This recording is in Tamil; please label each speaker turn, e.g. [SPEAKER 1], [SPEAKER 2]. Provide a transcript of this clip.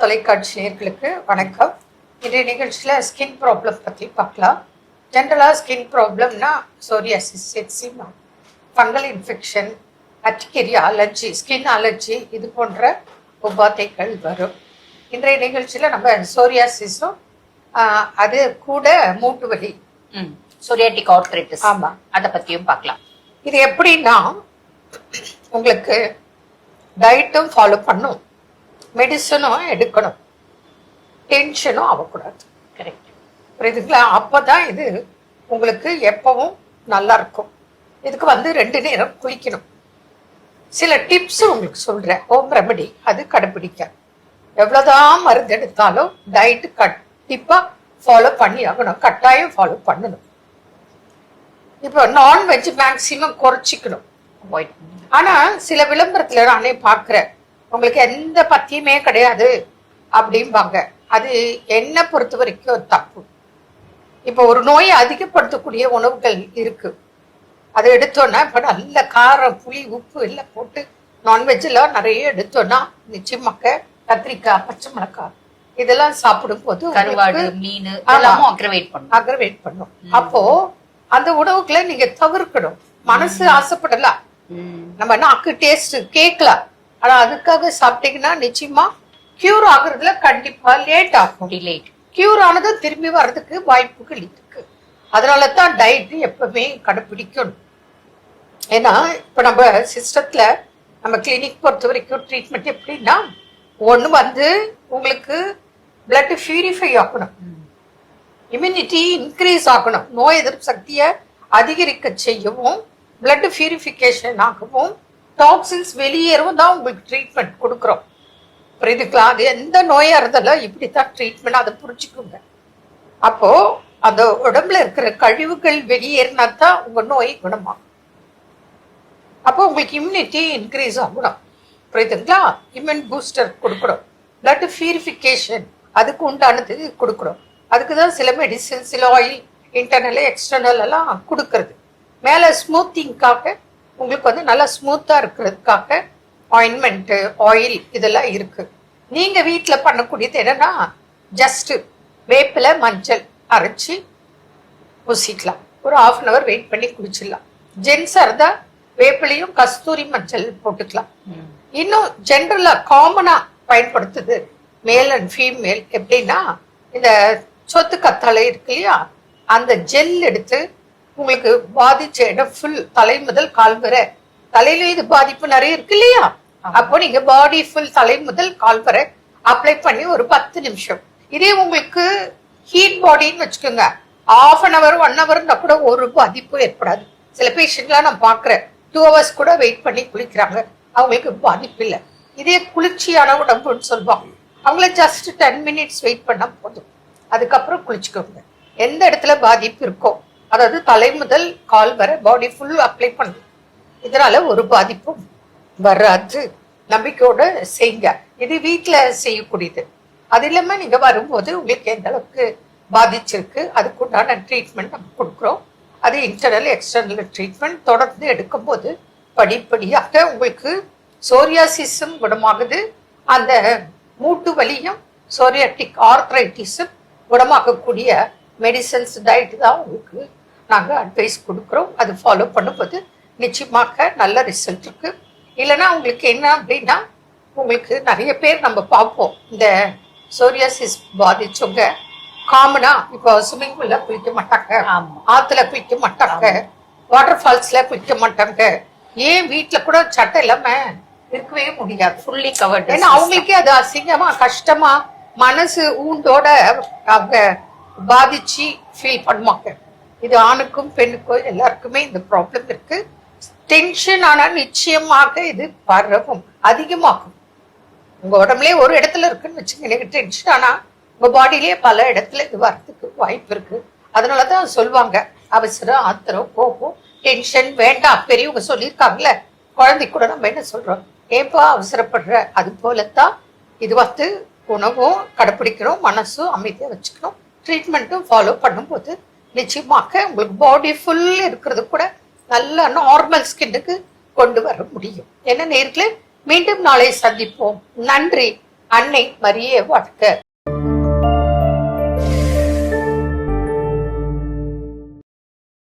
[SPEAKER 1] தொலைக்காட்சி நேயர்களுக்கு வணக்கம். இன்றைய நிகழ்ச்சியில் ஸ்கின் ப்ராப்ளம் பற்றி பார்க்கலாம். ஜென்ரலாக ஸ்கின் ப்ராப்ளம்னா psoriasis eczema fungal infection urticaria allergy skin allergy இது போன்ற உபாதைகள் வரும். இன்றைய நிகழ்ச்சியில் நம்ம சோரியாசிஸும் அது கூட மூட்டு வலி.
[SPEAKER 2] ம் சொரியாட்டிக் ஆர்த்ரைட்டிஸ்
[SPEAKER 1] ஆமா.
[SPEAKER 2] அத பத்தியும் பார்க்கலாம்.
[SPEAKER 1] இது எப்படின்னா உங்களுக்கு டயட்டும் ஃபாலோ பண்ணும். மெடிசனும் எடுக்கணும். டென்ஷனும் ஆகக்கூடாது
[SPEAKER 2] கரெக்ட்
[SPEAKER 1] புரியுதுங்களா? அப்பதான் இது உங்களுக்கு எப்பவும் நல்லா இருக்கும். இதுக்கு வந்து ரெண்டு நேரம் குளிக்கணும். சில டிப்ஸ் உங்களுக்கு சொல்றேன். ஹோம் ரெமெடி அது கடைபிடிக்க எவ்வளவுதான் மருந்து எடுத்தாலும் டயட் கண்டிப்பா ஃபாலோ பண்ணி ஆகணும். கட்டாயம் ஃபாலோ பண்ணணும். இப்போ நான்வெஜ் மேக்சிமம் குறைச்சிக்கணும்.
[SPEAKER 2] அவாய்ட்
[SPEAKER 1] ஆனா சில விளம்பரத்துல நானே பார்க்கிறேன். உங்களுக்கு எந்த பத்தியுமே கிடையாது அப்படிம்பாங்க. அது என்ன பொறுத்த வரைக்கும் தப்பு. இப்போ ஒரு நோயை அதிகப்படுத்தக்கூடிய உணவுகள் இருக்கு. அதை எடுத்தோன்னா இப்போ நல்ல காரம் புளி உப்பு எல்லாம் போட்டு நான்வெஜ்லாம் நிறைய எடுத்தோன்னா நிச்சயமாக்க கத்திரிக்காய் பச்சை மிளகாய் இதெல்லாம்
[SPEAKER 2] கருவாடு
[SPEAKER 1] உங்களுக்கு
[SPEAKER 2] மீன் அக்ரவேட் பண்ணும்.
[SPEAKER 1] அக்ரவேட் பண்ணும். அப்போ அந்த உணவுகளை நீங்க தவிர்க்கணும். மனசு ஆசைப்படலாம். நம்ம நாக்கு டேஸ்ட் கேட்கலாம் ஆனா அதுக்காக சாப்பிட்டீங்கன்னா நிச்சயமா கியூர் ஆகுறதுல கண்டிப்பா லேட் ஆகும்.
[SPEAKER 2] டிலேட்
[SPEAKER 1] கியூர் ஆனதும் திரும்பி வர்றதுக்கு வாய்ப்புகள் இருக்கு. அதனால தான் டயட் எப்பவுமே கடைப்பிடிக்கணும். ஏன்னா இப்ப நம்ம சிஸ்டத்துல நம்ம கிளினிக் பொறுத்த வரைக்கும் ட்ரீட்மெண்ட் எப்படின்னா ஒண்ணு வந்து உங்களுக்கு பிளட் பியூரிஃபை ஆகணும். இம்யூனிட்டி இன்க்ரீஸ் ஆகணும். நோய் எதிர்ப்பு சக்தியை அதிகரிக்க செய்யவும் பிளட் பியூரிஃபிகேஷன் ஆகவும் டாக்ஸின்ஸ் வெளியேறவும் தான் உங்களுக்கு ட்ரீட்மெண்ட் கொடுக்குறோம். புரியுதுங்களா? அது எந்த நோயாக இருந்தாலும் இப்படி தான் ட்ரீட்மெண்ட் அதை புரிஞ்சுக்குங்க. அப்போது அந்த உடம்புல இருக்கிற கழிவுகள் வெளியேறினா தான் உங்கள் நோய் குணமாகும். அப்போ உங்களுக்கு இம்யூனிட்டி இன்க்ரீஸ் ஆகணும். புரியுதுங்களா? இம்யூன் பூஸ்டர் கொடுக்குறோம். பிளட் பியூரிஃபிகேஷன் அதுக்கு உண்டானது கொடுக்குறோம். அதுக்கு தான் சில மெடிசன் சில ஆயில் இன்டர்னல் எக்ஸ்டர்னல் எல்லாம் கொடுக்கறது. மேலே ஸ்மூத்திங்காக உங்களுக்கு வந்து நல்லா ஸ்மூத்தாக இருக்கிறதுக்காக ஆயின்மெண்ட்டு ஆயில் இதெல்லாம் இருக்குது நீங்கள் வீட்டில் பண்ணக்கூடியது என்னன்னா ஜஸ்ட்டு வேப்பிலை மஞ்சள் அரைச்சி பூசிக்கலாம். ஒரு ஆஃப் அன் ஹவர் வெயிட் பண்ணி குடிச்சிடலாம். ஜென்ஸாக இருந்தால் வேப்பிலையும் கஸ்தூரி மஞ்சள் போட்டுக்கலாம். இன்னும் ஜென்ரலாக காமனாக பயன்படுத்துது மேல் அண்ட் ஃபீமேல் எப்படின்னா இந்த சொத்து கத்தாழை இருக்கு இல்லையா? அந்த ஜெல் எடுத்து உங்களுக்கு பாதிச்ச இடம் ஃபுல் தலை முதல் கால் வரை. தலையில இது பாதிப்பு நிறைய இருக்கு இல்லையா? அப்போ நீங்க பாடி ஃபுல் தலை முதல் கால் வரை அப்ளை பண்ணி ஒரு பத்து நிமிஷம். இதே உங்களுக்கு ஹீட் பாடின்னு வச்சுக்கோங்க. ஆஃப் அன் ஹவர் ஒன் ஹவர்னா கூட ஒரு பாதிப்பும் ஏற்படாது. சில பேஷண்ட்லாம் நான் பார்க்குறேன். டூ ஹவர்ஸ் கூட வெயிட் பண்ணி குளிக்கிறாங்க. அவங்களுக்கு பாதிப்பு இல்லை. இதே குளிர்ச்சியான உடம்புன்னு சொல்லுவாங்க. அவங்கள ஜஸ்ட் டென் மினிட்ஸ் வெயிட் பண்ணா போதும். அதுக்கப்புறம் குளிச்சுக்கோங்க. எந்த இடத்துல பாதிப்பு இருக்கோ அதாவது தலை முதல் கால் வர பாடி ஃபுல் அப்ளை பண்ணும். இதனால ஒரு பாதிப்பும் வராது. நம்பிக்கையோட செய்யுங்க இது வீட்டில் செய்யக்கூடியது. அது இல்லாமல் நீங்கள் வரும்போது உங்களுக்கு எந்த அளவுக்கு பாதிச்சிருக்கு அதுக்குண்டான ட்ரீட்மெண்ட் நம்ம கொடுக்குறோம். அது இன்டர்னல் எக்ஸ்டர்னல் ட்ரீட்மெண்ட் தொடர்ந்து எடுக்கும்போது படிப்படியாக உங்களுக்கு சோரியாசிஸும் குணமாகுது. அந்த மூட்டு வலியும் சோரியாட்டிக் ஆர்த்ரைட்டிஸும் குணமாகக்கூடிய மெடிசன்ஸ் டயட் தான் உங்களுக்கு நாங்கள் அட்வைஸ் கொடுக்குறோம். அது ஃபாலோ பண்ணும்போது நிச்சயமாக நல்ல ரிசல்ட் இருக்கு. இல்லைன்னா உங்களுக்கு என்ன அப்படின்னா உங்களுக்கு நிறைய பேர் நம்ம பார்ப்போம். இந்த சோரியாசிஸ் பாதிச்சவங்க காமனா இப்போ ஸ்விம்மிங் பூல்ல குளிக்க மாட்டாங்க. ஆத்துல குளிக்க மாட்டாங்க. வாட்டர் ஃபால்ஸ்ல குளிக்க மாட்டாங்க. ஏன் வீட்ல கூட சட்டை இல்லாம இருக்கவே முடியாது.
[SPEAKER 2] ஃபுல்லி கவர்டு
[SPEAKER 1] ஏன்னா அவங்களுக்கே அது அசிங்கமா கஷ்டமா மனசு ஊண்டோட அவங்க பாதிச்சு ஃபீல் பண்ணுவாங்க. இது ஆணுக்கும் பெண்ணுக்கும் எல்லாருக்குமே இந்த ப்ராப்ளம் இருக்கு. டென்ஷன் ஆனால் நிச்சயமாக இது பரவும் அதிகமாகும். உங்க உடம்புலயே ஒரு இடத்துல இருக்குன்னு வச்சுங்க எனக்கு டென்ஷன் ஆனா உங்க பாடியிலேயே பல இடத்துல இது வர்றதுக்கு வாய்ப்பு இருக்கு. அதனாலதான் சொல்லுவாங்க அவசரம் ஆத்திரம் கோபம் டென்ஷன் வேண்டாம். பெரியவங்க சொல்லியிருக்காங்கல்ல குழந்தை கூட நம்ம என்ன சொல்றோம்? ஏப்பா அவசரப்படுற? அது போலத்தான் இது வந்து உணவும் கடைப்பிடிக்கணும் மனசும் அமைதியாக வச்சுக்கணும். ட்ரீட்மெண்ட்டும் ஃபாலோ பண்ணும்போது நிச்சயமாக உங்களுக்கு பாடி ஃபுல் இருக்கிறது கூட நல்ல நார்மல் ஸ்கின்னுக்கு கொண்டு வர முடியும். என்ன நேர்களே மீண்டும் நாளை சந்திப்போம். நன்றி. அன்னை மரியே வாழ்க.